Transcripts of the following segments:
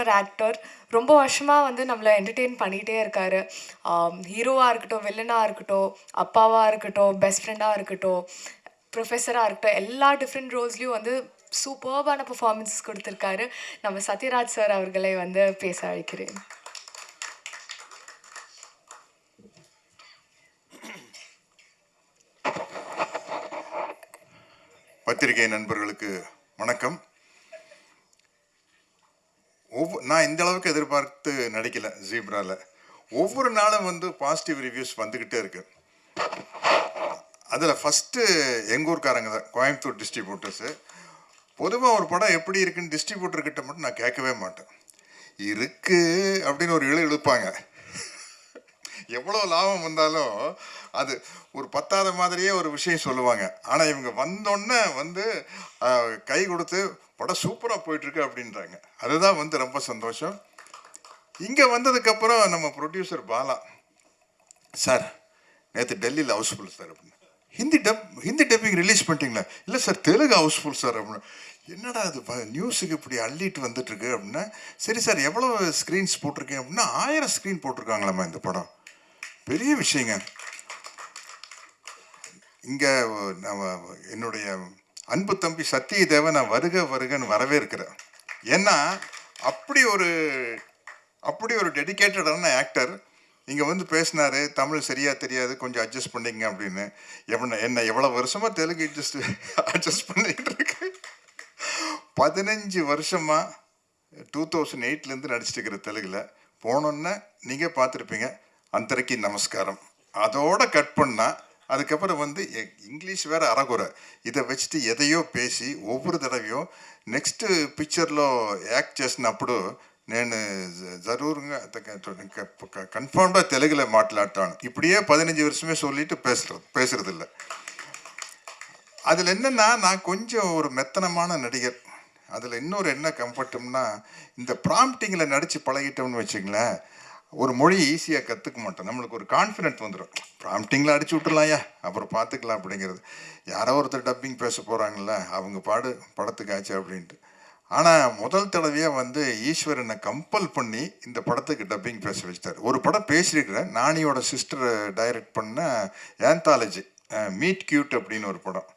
ஒரு ஆக்டர் ரொம்ப வருஷமாக வந்து நம்மளை என்டர்டெயின் பண்ணிகிட்டே இருக்காரு. ஹீரோவாக இருக்கட்டும் வில்லனாக இருக்கட்டும் அப்பாவாக இருக்கட்டும் பெஸ்ட் ஃப்ரெண்டாக இருக்கட்டும் ப்ரொஃபஸராக இருக்கட்டும் எல்லா டிஃப்ரெண்ட் ரோல்ஸ்லையும் வந்து சூப்பர்பான பெர்ஃபார்மன்ஸ் கொடுத்துருக்காரு. நம்ம சத்யராஜ் சார் அவர்களை வந்து பேச அழைக்கிறேன். பத்திரிகை நண்பர்களுக்கு வணக்கம். ஒவ்வொரு நான் இந்த அளவுக்கு எதிர்பார்த்து நடிக்கல ஜீப்ரால. ஒவ்வொரு நாளும் வந்து பாசிட்டிவ் ரிவ்யூஸ் வந்துக்கிட்டே இருக்கு. அதில் ஃபஸ்ட்டு எங்கூர்காரங்க தான் கோயம்புத்தூர் டிஸ்ட்ரிபியூட்டர்ஸு பொதுவாக ஒரு படம் எப்படி இருக்குன்னு டிஸ்ட்ரிபியூட்டர்கிட்ட மட்டும் நான் கேட்கவே மாட்டேன். இருக்கு அப்படின்னு ஒரு இழு இழுப்பாங்க. எவ்வளோ லாபம் வந்தாலும் அது ஒரு பத்தாத மாதிரியே ஒரு விஷயம் சொல்லுவாங்க. ஆனால் இவங்க வந்தோடனே வந்து கை கொடுத்து படம் சூப்பராக போயிட்டுருக்கு அப்படின்றாங்க. அதுதான் வந்து ரொம்ப சந்தோஷம். இங்கே வந்ததுக்கப்புறம் நம்ம ப்ரொடியூசர் பாலா சார் நேற்று டெல்லியில் ஹவுஸ்ஃபுல் சார் அப்படின்னு. Hindi dub Hindi dubbing release பண்ணிட்டீங்களா? இல்லை சார் தெலுங்கு ஹவுஸ்ஃபுல் சார் அப்படின்னு. என்னடா அது ப- நியூஸுக்கு இப்படி அள்ளிட்டு வந்துட்டுருக்கு அப்படின்னா சரி சார் எவ்வளோ ஸ்க்ரீன்ஸ் போட்டிருக்கேன் அப்படின்னா ஆயிரம் ஸ்க்ரீன் போட்டிருக்காங்களாம்மா இந்த படம். பெரிய விஷயங்க. இங்கே நம்ம என்னுடைய அன்பு தம்பி சத்தியதேவ நான் வருக வருகன்னு வரவேற்கிறேன். ஏன்னா அப்படி ஒரு அப்படி ஒரு டெடிகேட்டடான ஆக்டர் இங்கே வந்து பேசினாரு தமிழ் சரியாக தெரியாது கொஞ்சம் அட்ஜஸ்ட் பண்ணிங்க அப்படின்னு. எவ்வளோ என்ன எவ்வளோ வருஷமாக தெலுங்கு அட்ஜஸ்ட் அட்ஜஸ்ட் பண்ணிக்கிட்டு இருக்கு. பதினஞ்சு வருஷமாக டூ தௌசண்ட் எயிட்லேருந்து நடிச்சிட்டு இருக்கிற தெலுங்கில் போனோன்னே நீங்கள் பார்த்துருப்பீங்க அந்தரைக்கு நமஸ்காரம். அதோட கட் பண்ணால் அதுக்கப்புறம் வந்து இங்கிலீஷ் வேறு அறகுறை. இதை வச்சுட்டு எதையோ பேசி ஒவ்வொரு தடவையும் నెక్స్ట్ పిక్చర్లో యాక్ట్ చేసినప్పుడు నేను జరూరుగా கன்ஃபார்ம்டாக తెలుగులో మాట్లాడతాను இப்படியே பதினஞ்சு வருஷமே சொல்லிட்டு பேசுறது இல்லை அதில் என்னென்னா நான் கொஞ்சம் ஒரு மெத்தனமான நடிகர். அதில் இன்னொரு என்ன கம்ஃபர்ட்டும்னா இந்த ப்ராம்ப்டிங்கில் நடித்து பழகிட்டோம்னு வச்சுங்களேன் ஒரு மொழி ஈஸியாக கற்றுக்க மாட்டோம். நம்மளுக்கு ஒரு கான்ஃபிடென்ட் வந்துடும் ப்ராம்ப்டிங்கில் அடிச்சு விட்டுலாம்யா அப்புறம் பார்த்துக்கலாம் அப்படிங்கிறது. யாரோ ஒருத்தர் டப்பிங் பேச போகிறாங்கல்ல அவங்க பாடு படத்துக்காச்சு அப்படின்ட்டு. ஆனால் முதல் தடவையாக வந்து ஈஸ்வரனை கம்பல் பண்ணி இந்த படத்துக்கு டப்பிங் பேச வச்சிட்டார். ஒரு படம் பேசியிருக்கிறேன். நானியோட சிஸ்டர் டைரக்ட் பண்ண ஏந்தாலஜி மீட் கியூட் அப்படின்னு ஒரு படம்.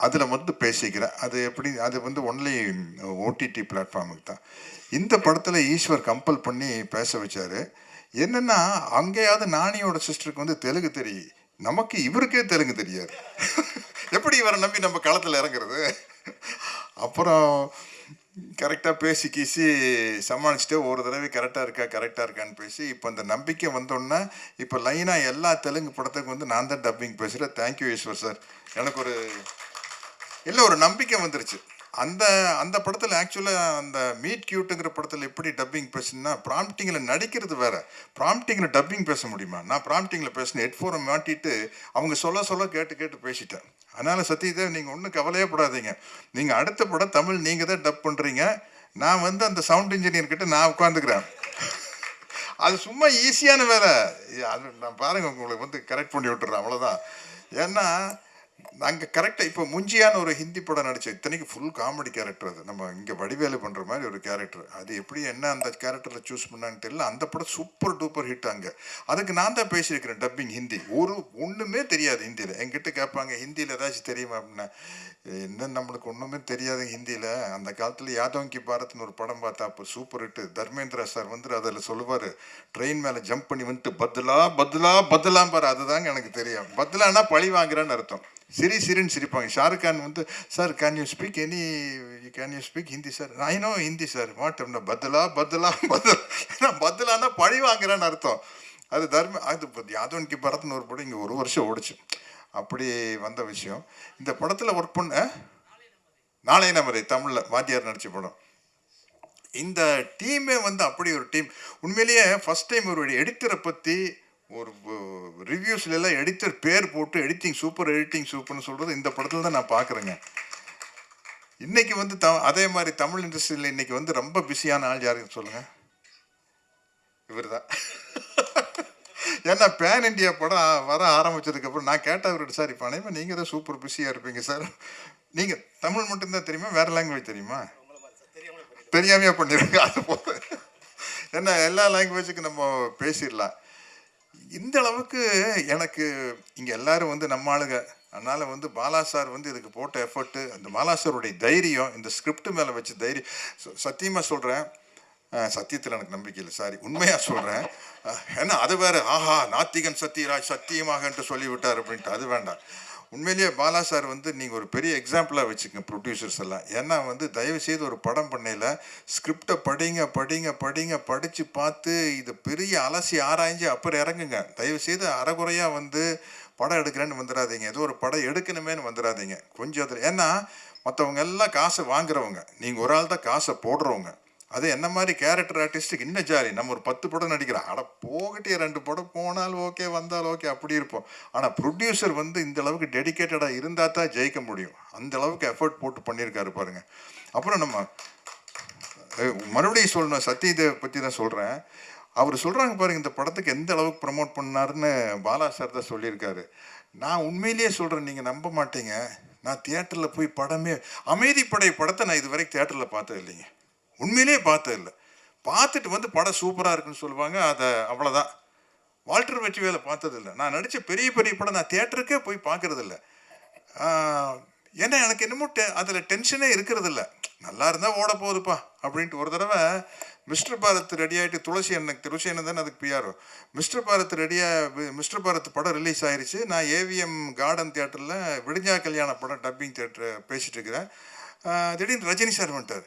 அதில் வந்து பேசிக்கிறேன் அது எப்படி அது வந்து ஒன்லி ஓடிடி பிளாட்ஃபார்முக்கு தான். இந்த படத்தில் ஈஸ்வர் கம்பல் பண்ணி பேச வச்சார். என்னென்னா அங்கேயாவது நானியோட சிஸ்டருக்கு வந்து தெலுங்கு தெரியும் நமக்கு இவருக்கே தெலுங்கு தெரியாது. எப்படி இவரை நம்பி நம்ம களத்தில் இறங்குறது? அப்புறம் கரெக்டாக பேசி கீசி சமாளிச்சுட்டு ஒரு தடவை கரெக்டாக இருக்கா கரெக்டாக இருக்கான்னு பேசி இப்போ அந்த நம்பிக்கை வந்தோடனே இப்போ லைனாக எல்லா தெலுங்கு படத்துக்கும் வந்து நான் தான் டப்பிங் பேசுகிறேன் தேங்க்யூ ஈஸ்வர் சார் எனக்கு ஒரு இல்லை ஒரு நம்பிக்கை வந்துருச்சு. அந்த அந்த படத்தில் ஆக்சுவலாக அந்த மீட் கியூட்டுங்கிற படத்தில் எப்படி டப்பிங் பேசுனா ப்ராம்ப்டிங்கில் நடிக்கிறது வேற. ப்ராம்ப்டிங்கில் டப்பிங் பேச முடியுமா? நான் ப்ராம்ப்டிங்கில் பேசினேன் ஹெட்ஃபோனை மாட்டிட்டு அவங்க சொல்ல சொல்ல கேட்டு கேட்டு பேசிட்டேன். அதனால் சத்யதேவ் நீங்கள் ஒன்றும் கவலையே படாதீங்க. நீங்கள் அடுத்த படம் தமிழ் நீங்கள் தான் டப் பண்ணுறீங்க நான் வந்து அந்த சவுண்ட் இன்ஜினியர்கிட்ட நான் உட்காந்துக்கிறேன் அது சும்மா ஈஸியான வேலை. அது நான் பாருங்கள் உங்களுக்கு வந்து கரெக்ட் பண்ணி விட்டுறேன் அவ்வளோதான் ஏன்னா நாங்கள் கரெக்டாக இப்போ முஞ்சியான்னு ஒரு ஹிந்தி படம் நடித்தோம் இத்தனைக்கு ஃபுல் காமெடி கேரக்டர் அது. நம்ம இங்கே வடிவேலு பண்ணுற மாதிரி ஒரு கேரக்டர் அது எப்படி என்ன அந்த கேரக்டரில் சூஸ் பண்ணான்னு தெரியல. அந்த படம் சூப்பர் டூப்பர் ஹிட் அங்கே. அதுக்கு நான் தான் பேசியிருக்கிறேன் டப்பிங் ஹிந்தி. ஒரு ஒன்றுமே தெரியாது ஹிந்தியில். என்கிட்ட கேட்பாங்க ஹிந்தியில் ஏதாச்சும் தெரியுமா? அப்படின்னா என்ன நம்மளுக்கு ஒன்றுமே தெரியாது ஹிந்தியில். அந்த காலத்தில் யாதவ் கி பாரத்னு ஒரு படம் பார்த்தா அப்போ சூப்பர் ஹிட்டு தர்மேந்திரா சார் வந்து அதில் சொல்லுவார் ட்ரெயின் மேலே ஜம்ப் பண்ணி வந்துட்டு பத்லா பத்லா பத்லாம் பாரு அதுதாங்க எனக்கு தெரியும். பத்லான்னா பழி வாங்குறேன்னு அர்த்தம். சிரி சிரின்னு சிரிப்பாங்க. ஷாருக் கான் வந்து sir can you speak any can you speak Hindi sir I no Hindi sir what அப்படின்னா பத்லா பத்லா ஏன்னா பத்லானா பழி வாங்குறேன்னு அர்த்தம். அது தர்ம அது யாதவன் கி பரத்னு ஒரு படம் இங்கே ஒரு வருஷம் ஓடிச்சு. அப்படி வந்த விஷயம். இந்த படத்தில் ஒர்க் பண்ண நாளை நமரை தமிழில் வாத்தியார் நடித்த படம். இந்த டீமே வந்து அப்படி ஒரு டீம். உண்மையிலேயே ஃபர்ஸ்ட் டைம் ஒரு எடிட்டரை பற்றி ஒரு ரிவ்யூஸ்ல எல்லாம் எடிட்டர் பேர் போட்டு எடிட்டிங் சூப்பர் எடிட்டிங் சூப்பர்னு சொல்கிறது இந்த படத்தில் தான் நான் பார்க்குறேங்க இன்னைக்கு வந்து த அதே மாதிரி தமிழ் இண்டஸ்ட்ரியில் இன்னைக்கு வந்து ரொம்ப பிஸியான ஆள் யாருன்னு சொல்லுங்கள் இவர் தான் ஏன்னா பேன் இண்டியா படம் வர ஆரம்பிச்சதுக்கப்புறம் நான் கேட்டவர்கிட்ட சார் இப்போ அனைவரும் நீங்கள் தான் சூப்பர் பிஸியாக இருப்பீங்க சார். நீங்கள் தமிழ் மட்டும்தான் தெரியுமா? வேறு லாங்குவேஜ் தெரியுமா? தெரியாமையாக பண்ணிருங்க. அது போல ஏன்னா எல்லா லாங்குவேஜுக்கும் நம்ம பேசிடலாம். இந்த அளவுக்கு எனக்கு இங்கே எல்லாரும் வந்து நம்ம ஆளுங்க அதனால் வந்து பாலா சார் வந்து இதுக்கு போட்ட எஃபர்ட்டு அந்த பாலா சாருடைய தைரியம் இந்த ஸ்கிரிப்ட் மேலே வச்ச தைரியம் சத்தியமாக சொல்கிறேன் சத்தியத்தில் எனக்கு நம்பிக்கை இல்லை. சாரி உண்மையாக சொல்கிறேன் ஏன்னா அது வேறு ஆஹா நாத்திகன் சத்யராஜ் சத்தியமாகன்ட்டு சொல்லிவிட்டார் அப்படின்ட்டு அது வேண்டாம். உண்மையிலேயே பாலா சார் வந்து நீங்கள் ஒரு பெரிய எக்ஸாம்பிளாக வச்சுக்கங்க ப்ரொடியூசர்ஸ் எல்லாம். ஏன்னா வந்து தயவு செய்து ஒரு படம் பண்ணையில் ஸ்கிரிப்டை படிங்க படிங்க படிங்க படித்து பார்த்து இது பெரிய அலசி ஆராய்ஞ்சு அப்புறம் இறங்குங்க. தயவு செய்து அறகுறையாக வந்து படம் எடுக்கிறேன்னு வந்துடாதீங்க ஏதோ ஒரு படம் எடுக்கணுமேன்னு வந்துடாதீங்க கொஞ்சம் அதில் ஏன்னா மற்றவங்க எல்லாம் காசை வாங்குறவங்க. நீங்கள் ஒரு ஆள் தான் காசை போடுறவங்க. அது என்ன மாதிரி கேரக்டர் ஆர்டிஸ்ட்டுக்கு இன்னும் ஜாலி. நம்ம ஒரு பத்து படம் நடிக்கிறோம். அட போகட்டே ரெண்டு படம் போனாலும் ஓகே வந்தாலும் ஓகே அப்படி இருப்போம். ஆனால் ப்ரொடியூசர் வந்து இந்த அளவுக்கு டெடிக்கேட்டடாக இருந்தால் தான் ஜெயிக்க முடியும். அந்த அளவுக்கு எஃபர்ட் போட்டு பண்ணியிருக்காரு பாருங்க. அப்புறம் நம்ம மறுபடியும் சொல்லணும். சத்யதேவ் பற்றி தான் சொல்கிறேன் அவர் சொல்கிறாங்க பாருங்க இந்த படத்துக்கு எந்த அளவுக்கு ப்ரமோட் பண்ணாருன்னு பாலா சார் தான் சொல்லியிருக்காரு. நான் உண்மையிலேயே சொல்கிறேன் நீங்கள் நம்ப மாட்டீங்க. நான் தியேட்டரில் போய் படமே அமைதிப்படை படத்தை நான் இது வரைக்கும் தியேட்டரில் பார்த்தது இல்லைங்க உண்மையிலேயே பார்த்தது இல்லை. பார்த்துட்டு வந்து படம் சூப்பராக இருக்குன்னு சொல்லுவாங்க அதை அவ்வளோதான் வால்டர் வெற்றி வேலை பார்த்ததில்ல நான் நடித்த பெரிய பெரிய படம் நான் தேட்டருக்கே போய் பார்க்கறதில்ல ஏன்னா எனக்கு என்னமோ டெ அதில் டென்ஷனே இருக்கிறதில்ல நல்லா இருந்தால் ஓட போகுதுப்பா அப்படின்ட்டு ஒரு தடவை மிஸ்டர் பாரத் ரெடி ஆகிட்டு துளசி அண்ணன் துளசி அண்ணன் தானே அதுக்கு பிஆரோ மிஸ்டர் பாரத் ரெடியாக மிஸ்டர் பாரத் படம் ரிலீஸ் ஆயிடுச்சு நான் ஏவிஎம் கார்டன் தேட்டரில் விடிஞ்சா கல்யாண படம் டப்பிங் தேட்டர் பேசிகிட்டு இருக்கிறேன். திடீர்னு ரஜினி சார் வந்துட்டார்.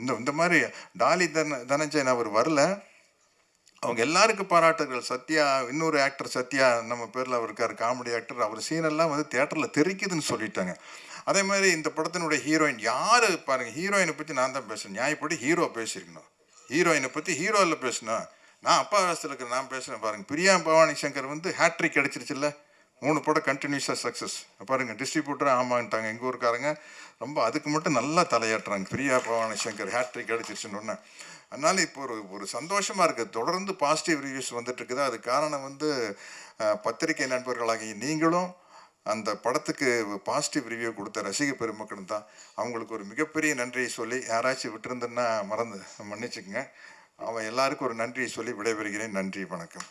இந்த இந்த மாதிரி டாலி தன தனஞ்சயன் அவர் வரல. அவங்க எல்லாருக்கும் பாராட்டுகள். சத்யா இன்னொரு ஆக்டர் சத்யா நம்ம பேரில் அவர் இருக்கார் காமெடி ஆக்டர் அவர் சீனெல்லாம் வந்து தேட்டரில் தெரிக்குதுன்னு சொல்லிட்டாங்க. அதே மாதிரி இந்த படத்தினுடைய ஹீரோயின் யார்? பாருங்கள் ஹீரோயினை பற்றி நான் தான் பேசுகிறேன் நியாயப்படி ஹீரோ பேசியிருக்கணும். ஹீரோயினை பற்றி ஹீரோவில் பேசணும் நான் அப்பா வயசில் இருக்கிற நான் பேசுகிறேன் பாருங்கள் பிரியா பவானி சங்கர் வந்து ஹேட்ரிக் கிடச்சிருச்சுல்ல மூணு படம் கண்டினியூஸாக சக்ஸஸ் பாருங்கள் டிஸ்ட்ரிபியூட்டர் ஆமான்ட்டாங்க. எங்கள் ஊருக்காரங்க ரொம்ப அதுக்கு மட்டும் நல்லா தலையாட்டுறாங்க. பிரியா பவானி சங்கர் ஹேட்ரிக் அடிச்சிருச்சுன்னு ஒன்று அதனால் இப்போ ஒரு ஒரு சந்தோஷமாக இருக்குது தொடர்ந்து பாசிட்டிவ் ரிவ்யூஸ் வந்துட்டு இருக்குது. அது காரணம் வந்து பத்திரிகை நண்பர்களாகிய நீங்களும் அந்த படத்துக்கு பாசிட்டிவ் ரிவ்யூ கொடுத்த ரசிக பெருமக்களும் தான். அவங்களுக்கு ஒரு மிகப்பெரிய நன்றியை சொல்லி யாராச்சும் விட்டுருந்தேன்னா மறந்து மன்னிச்சுக்கோங்க. அவன் எல்லாருக்கும் ஒரு நன்றியை சொல்லி விடைபெறுகிறேன். நன்றி வணக்கம்.